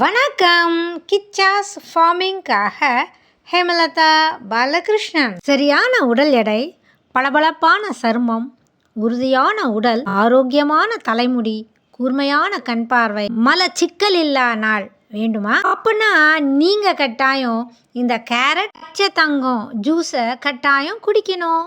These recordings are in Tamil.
வணக்கம். கிச்சாஸ் ஃபார்மிங்காக ஹேமலதா பாலகிருஷ்ணன். சரியான உடல் எடை பளபளப்பான சருமம் உறுதியான உடல் ஆரோக்கியமான தலைமுடி கூர்மையான கண் பார்வை மலச்சிக்கல் இல்லா நாள் வேண்டுமா? அப்படின்னா நீங்கள் கட்டாயம் இந்த கேரட் பச்சை தங்கம் ஜூஸை கட்டாயம் குடிக்கணும்.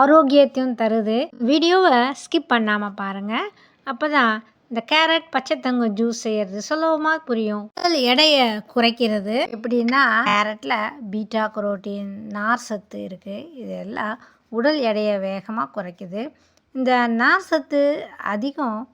ஆரோக்கியத்தையும் தருது. வீடியோவை ஸ்கிப் பண்ணாமல் பாருங்கள் அப்போ தான் இந்த கேரட் பச்சை தங்கம் ஜூஸ் செய்கிறது சுலபமாக புரியும். உடல் எடையை குறைக்கிறது. எப்படின்னா கேரட்டில் பீட்டா குரோட்டீன் நார் சத்து இருக்குது இது எல்லாம் உடல் எடையை வேகமாக குறைக்குது. இந்த நார் சத்து அதிகம்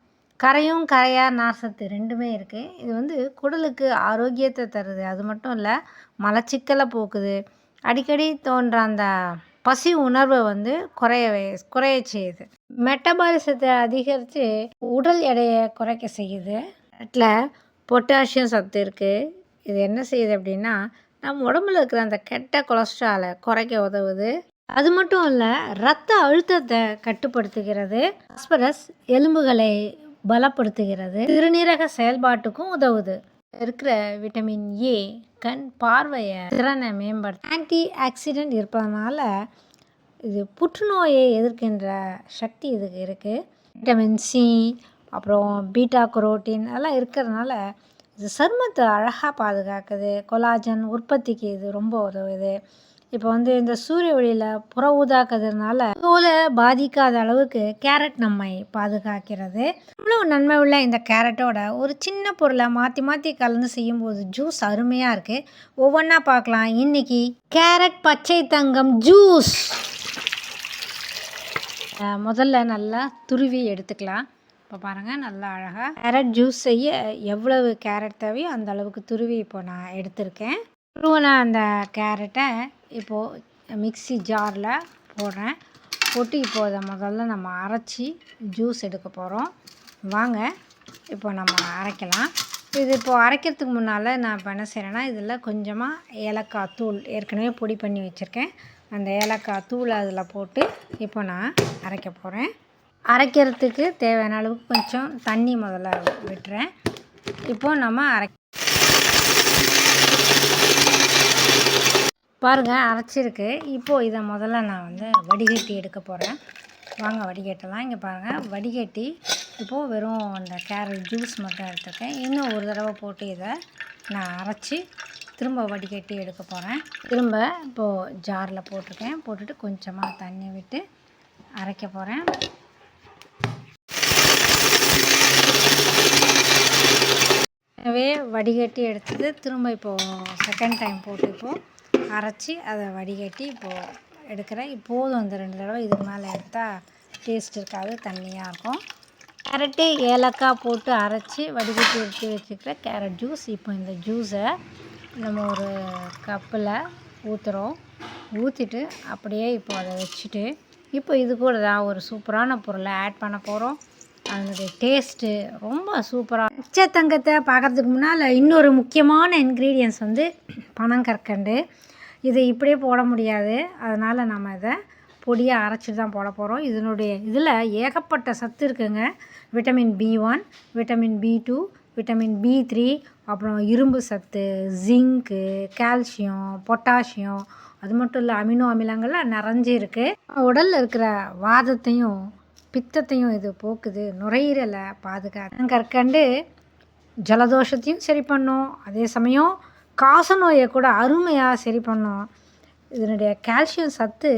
கரையும் கரையா நார் சத்து ரெண்டுமே இருக்குது இது வந்து குடலுக்கு ஆரோக்கியத்தை தருது. அது மட்டும் இல்லை மலச்சிக்கலை போக்குது. அடிக்கடி தோன்ற அந்த பசி உணர்வை வந்து குறைய வை- குறைய செய்யுது. மெட்டபாலிசத்தை அதிகரித்து உடல் எடையை குறைக்க செய்யுது. அதில் பொட்டாசியம் சத்து இருக்குது இது என்ன செய்யுது அப்படின்னா நம்ம உடம்புல இருக்கிற அந்த கெட்ட கொலஸ்ட்ராலை குறைக்க உதவுது. அது மட்டும் இல்லை ரத்த அழுத்தத்தை கட்டுப்படுத்துகிறது. பாஸ்பரஸ் எலும்புகளை பலப்படுத்துகிறது. சிறுநீரக செயல்பாட்டுக்கும் உதவுது. இருக்கிற விட்டமின் ஏ கண் பார்வையை திறனை மேம்படுத்த ஆன்டி ஆக்சிடென்ட் இருப்பதனால இது புற்றுநோயை எதிர்க்கின்ற சக்தி இதுக்கு இருக்குது விட்டமின் சி அப்புறம் பீட்டா குரோட்டின் அதெல்லாம் இருக்கிறதுனால இது சருமத்தை அழகாக பாதுகாக்குது. கொலாஜன் உற்பத்திக்கு இது ரொம்ப உதவுது. இப்போ வந்து இந்த சூரிய ஒளியில் புற ஊதா கதிர்னால தோலை பாதிக்காத அளவுக்கு கேரட் நம்மை பாதுகாக்கிறது. இவ்வளோ நன்மை உள்ள இந்த கேரட்டோட ஒரு சின்ன பொருளை மாற்றி மாற்றி கலந்து செய்யும்போது ஜூஸ் அருமையாக இருக்குது ஒவ்வொன்றா பார்க்கலாம். இன்னைக்கு கேரட் பச்சை தங்கம் ஜூஸ் முதல்ல நல்லா துருவி எடுத்துக்கலாம். இப்போ பாருங்கள் நல்லா அழகாக கேரட் ஜூஸ் செய்ய எவ்வளவு கேரட் தேவையோ அந்த அளவுக்கு துருவி இப்போ நான் எடுத்திருக்கேன். துருவின அந்த கேரட்டை இப்போது மிக்ஸி ஜாரில் போடுறேன். போட்டு இப்போ அதை முதல்ல நம்ம அரைச்சி ஜூஸ் எடுக்க போகிறோம் வாங்க இப்போ நம்ம அரைக்கலாம். இது இப்போது அரைக்கிறதுக்கு முன்னால் நான் இப்போ என்ன செய்கிறேன்னா இதில் கொஞ்சமாக ஏலக்காய் தூள் ஏற்கனவே பொடி பண்ணி வச்சுருக்கேன். அந்த ஏலக்காய் தூள் அதில் போட்டு இப்போ நான் அரைக்க போகிறேன் அரைக்கிறதுக்கு தேவையான அளவுக்கு கொஞ்சம் தண்ணி முதல்ல விட்டுறேன். இப்போது நம்ம அரை பாருங்கள் அரைச்சிருக்கு. இப்போது இதை முதல்ல நான் வந்து வடிகட்டி எடுக்க போகிறேன் வாங்க வடிகட்டலாம். இங்கே பாருங்கள் வடிகட்டி இப்போது வெறும் அந்த கேரட் ஜூஸ் மட்டும் எடுத்துருக்கேன். இன்னும் ஒரு தடவை போட்டு இதை நான் அரைச்சி திரும்ப வடிகட்டி எடுக்க போகிறேன் திரும்ப இப்போது ஜாரில் போட்டிருக்கேன். போட்டுட்டு கொஞ்சமாக தண்ணி விட்டு அரைக்க போகிறேன் எனவே வடிகட்டி எடுத்தது. திரும்ப இப்போது செகண்ட் டைம் போட்டு இப்போது அரைச்சி அதை வடிகட்டி இப்போது எடுக்கிறேன். இப்போதும் அந்த ரெண்டு தடவை இதுக்கு மேலே எடுத்தால் டேஸ்ட் இருக்காது தண்ணியாக இருக்கும். கேரட்டு ஏலக்காய் போட்டு அரைச்சி வடிகட்டி எடுத்து வச்சுக்கிற கேரட் ஜூஸ் இப்போ இந்த ஜூஸை நம்ம ஒரு கப்பில் ஊற்றுறோம் ஊற்றிட்டு அப்படியே இப்போ அதை வச்சுட்டு இப்போ இது கூட தான் ஒரு சூப்பரான பொருளை ஆட் பண்ண போகிறோம் அதனுடைய டேஸ்ட்டு ரொம்ப சூப்பராக உச்சத்தங்கத்தை பார்க்குறதுக்கு முன்னால் இன்னொரு முக்கியமான இன்க்ரீடியன்ஸ் வந்து பனங்கற்கண்டு இதை இப்படியே போட முடியாது. அதனால் நம்ம இதை பொடியாக அரைச்சி தான் போட போகிறோம் இதனுடைய இதில் ஏகப்பட்ட சத்து இருக்குங்க. Vitamin B one vitamin B two vitamin B three அப்புறம் இரும்பு சத்து ஜிங்க்கு கால்சியம் பொட்டாசியம் அது மட்டும் இல்லை அமினோ அமிலங்கள்லாம் நிறைஞ்சு இருக்குது உடலில் இருக்கிற வாதத்தையும் பித்தத்தையும் இது போக்குது நுரையீரலை பாதுகாத்து கற்கண்டு ஜலதோஷத்தையும் சரி பண்ணும். அதே சமயம் காசநோயை கூட அருமையாக சரி பண்ணும். இதனுடைய கால்சியம் சத்து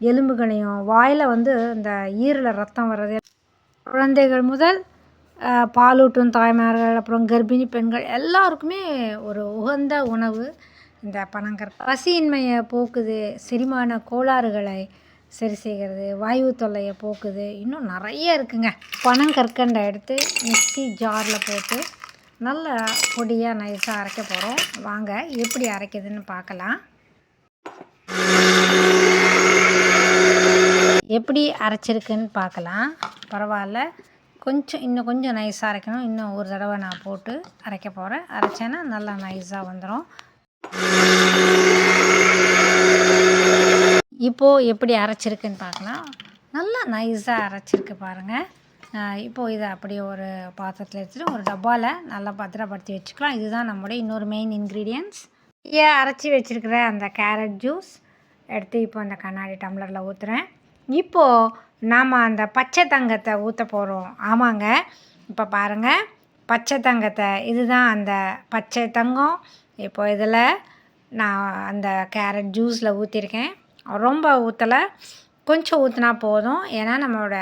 எலும்புகளையும் வாயில் வந்து இந்த ஈரல ரத்தம் வர்றது. குழந்தைகள் முதல் பாலூட்டும் தாய்மார்கள் அப்புறம் கர்ப்பிணி பெண்கள் எல்லாருக்குமே ஒரு உகந்த உணவு இந்த பனங்கற் பசியின்மையை போக்குது செரிமான கோளாறுகளை சரி செய்கிறது வாயு தொல்லையை போக்குது. இன்னும் நிறைய இருக்குங்க. பனங்கற்கண்டை எடுத்து மிக்சி ஜாரில் போட்டு நல்ல பொடியாக நைஸாக அரைக்க போகிறோம். வாங்க எப்படி அரைக்குதுன்னு பார்க்கலாம். எப்படி அரைச்சிருக்குன்னு பார்க்கலாம். பரவாயில்ல. கொஞ்சம் இன்னும் கொஞ்சம் நைஸாக அரைக்கணும். இன்னும் ஒரு தடவை நான் போட்டு அரைக்க போகிறேன். அரைச்சேன்னா நல்லா நைஸாக வந்துடும். இப்போது எப்படி அரைச்சிருக்குன்னு பார்க்கலாம். நல்லா நைஸாக அரைச்சிருக்கு பாருங்கள் இப்போது இதை அப்படியே ஒரு பாத்திரத்தில் எடுத்துகிட்டு ஒரு டப்பாவில் நல்லா பத்திரப்படுத்தி வச்சுக்கலாம். இதுதான் நம்முடைய இன்னொரு மெயின் இன்க்ரீடியன்ஸ் ஏன் அரைச்சி வச்சுருக்கிற அந்த கேரட் ஜூஸ் எடுத்து இப்போ அந்த கண்ணாடி டம்ளரில் ஊற்றுறேன் இப்போது நாம் அந்த பச்சை தங்கத்தை ஊற்ற போகிறோம் ஆமாங்க. இப்போ பாருங்கள் பச்சை தங்கத்தை இதுதான் அந்த பச்சை தங்கம். இப்போ இதில் நான் அந்த கேரட் ஜூஸில் ஊற்றிருக்கேன் ரொம்ப ஊற்றலை கொஞ்சம் ஊற்றினா போதும். ஏன்னா நம்மளோட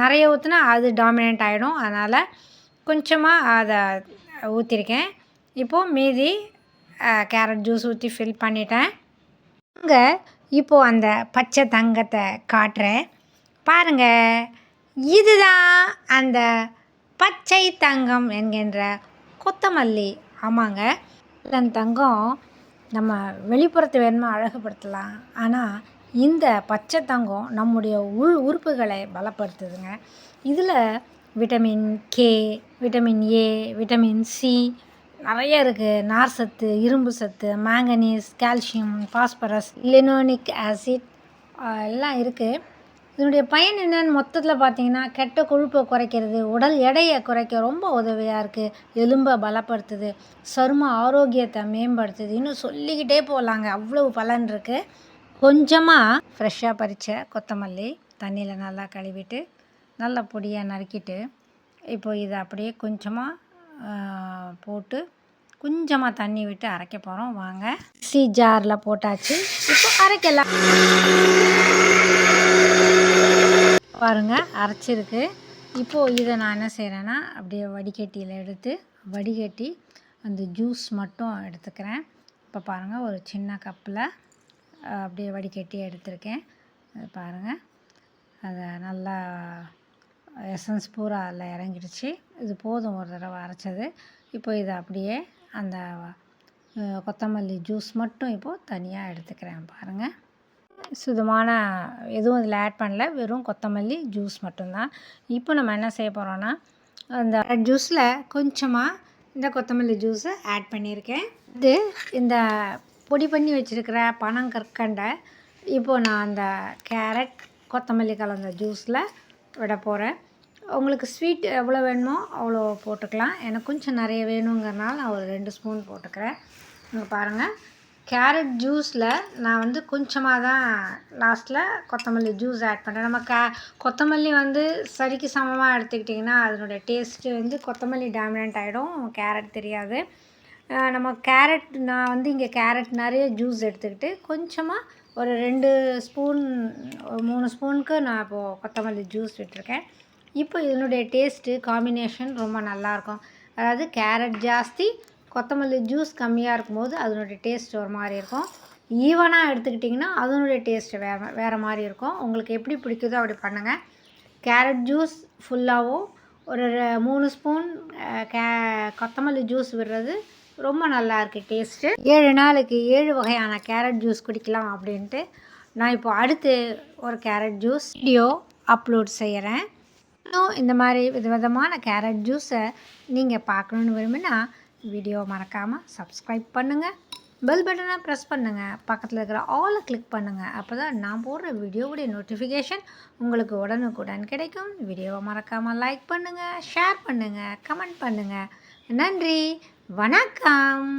நிறைய ஊற்றினா அது டாமினேட் ஆகிடும் அதனால் கொஞ்சமாக அதை ஊற்றிருக்கேன் இப்போது மீதி கேரட் ஜூஸ் ஊற்றி ஃபில் பண்ணிட்டேன். அங்கே இப்போது அந்த பச்சை தங்கத்தை காட்டுறேன். பாருங்கள் இதுதான் அந்த பச்சை தங்கம் என்கின்ற கொத்தமல்லி. ஆமாங்க. தங்கம் நம்ம வெளிப்புறத்தை வேணுமா அழகுபடுத்தலாம். ஆனால் இந்த பச்சை தங்கம் நம்முடைய உள் உறுப்புகளை பலப்படுத்துதுங்க. இதில் vitamin K vitamin A vitamin C நிறைய இருக்குது நார் சத்து இரும்பு சத்து manganese calcium phosphorus linolenic acid எல்லாம் இருக்குது இதனுடைய பயன் என்னென்னு மொத்தத்தில் பார்த்தீங்கன்னா கெட்ட கொழுப்பை குறைக்கிறது உடல் எடையை குறைக்க ரொம்ப உதவியாக இருக்குது எலும்பை பலப்படுத்துது சரும ஆரோக்கியத்தை மேம்படுத்துது இன்னும் சொல்லிக்கிட்டே போகலாங்க அவ்வளவு பலன் இருக்குது கொஞ்சமாக ஃப்ரெஷ்ஷாக பறித்த கொத்தமல்லி தண்ணியில் நல்லா கழுவிட்டு நல்லா பொடியாக நறுக்கிட்டு இப்போ இதை அப்படியே கொஞ்சமாக போட்டு கொஞ்சமாக தண்ணி விட்டு அரைக்க போகிறோம் வாங்க. சி ஜாரில் போட்டாச்சு. இப்போ அரைக்கலாம். பாருங்கள் அரைச்சிருக்கு. இப்போது இதை நான் என்ன செய்கிறேன்னா அப்படியே வடிகட்டியில் எடுத்து வடிகட்டி அந்த ஜூஸ் மட்டும் எடுத்துக்கிறேன். இப்போ பாருங்கள் ஒரு சின்ன கப்பில் அப்படியே வடிகட்டி எடுத்திருக்கேன். பாருங்கள் அதை நல்லா எசன்ஸ் பூரா அதில் இறங்கிடுச்சு. இது போதும் ஒரு தடவை அரைச்சது. இப்போ இதை அப்படியே அந்த கொத்தமல்லி ஜூஸ் மட்டும் இப்போது தனியாக எடுத்துக்கிறேன் பாருங்கள் சுத்தமான எதுவும் இதில் ஆட் பண்ணல. வெறும் கொத்தமல்லி ஜூஸ் மட்டும்தான். இப்போ நம்ம என்ன செய்ய போகிறோன்னா அந்த ஜூஸில் கொஞ்சமாக இந்த கொத்தமல்லி ஜூஸை ஆட் பண்ணியிருக்கேன். இது இந்த பொடி பண்ணி வச்சுருக்கிற பனங்கற்கண்டை இப்போது நான் அந்த கேரட் கொத்தமல்லி கலந்த ஜூஸில் விட போகிறேன் உங்களுக்கு ஸ்வீட் எவ்வளோ வேணுமோ அவ்வளோ போட்டுக்கலாம். எனக்கு கொஞ்சம் நிறைய வேணுங்கிறனால நான் ஒரு ரெண்டு ஸ்பூன் போட்டுக்கிறேன். இங்கே பாருங்கள் கேரட் ஜூஸில் நான் வந்து கொஞ்சமாக தான் லாஸ்ட்டில் கொத்தமல்லி ஜூஸ் ஆட் பண்ணுறேன் நம்ம கே கொத்தமல்லி வந்து சரிக்கு சமமாக எடுத்துக்கிட்டிங்கன்னா அதனுடைய டேஸ்ட்டு வந்து கொத்தமல்லி டாமினண்ட் ஆகிடும் கேரட் தெரியாது. நம்ம கேரட் நான் வந்து இங்கே கேரட் நிறைய ஜூஸ் எடுத்துக்கிட்டு கொஞ்சமாக ஒரு ரெண்டு ஸ்பூன் ஒரு மூணு ஸ்பூனுக்கு நான் இப்போது கொத்தமல்லி ஜூஸ் விட்டுருக்கேன். இப்போ இதனுடைய டேஸ்ட்டு காம்பினேஷன் ரொம்ப நல்லாயிருக்கும் அதாவது கேரட் ஜாஸ்தி கொத்தமல்லி ஜூஸ் கம்மியாக இருக்கும்போது அதனுடைய டேஸ்ட் ஒரு மாதிரி இருக்கும். ஈவனாக எடுத்துக்கிட்டிங்கன்னா அதனுடைய டேஸ்ட்டு வேறு வேறு மாதிரி இருக்கும். உங்களுக்கு எப்படி பிடிக்குதோ அப்படி பண்ணுங்கள் கேரட் ஜூஸ் ஃபுல்லாகவும் ஒரு மூணு ஸ்பூன் கே கொத்தமல்லி ஜூஸ் விடுறது ரொம்ப நல்லா இருக்குது டேஸ்ட்டு ஏழு நாளைக்கு ஏழு வகையான கேரட் ஜூஸ் குடிக்கலாம் அப்படின்ட்டு நான் இப்போ அடுத்து ஒரு கேரட் ஜூஸ் வீடியோ அப்லோட் செய்கிறேன் இன்னும் இந்த மாதிரி வித விதமான கேரட் ஜூஸை நீங்கள் பார்க்கணுன்னு விரும்பினா வீடியோ மறக்காமல் சப்ஸ்கிரைப் பண்ணுங்கள் பெல் பட்டனை ப்ரெஸ் பண்ணுங்கள் பக்கத்தில் இருக்கிற ஆலை கிளிக் பண்ணுங்கள் அப்போ தான் நான் போடுற வீடியோவுடைய நோட்டிஃபிகேஷன் உங்களுக்கு உடனுக்குடன் கிடைக்கும். வீடியோவை மறக்காமல் லைக் பண்ணுங்கள் ஷேர் பண்ணுங்கள் கமெண்ட் பண்ணுங்கள் நன்றி. வணக்கம்.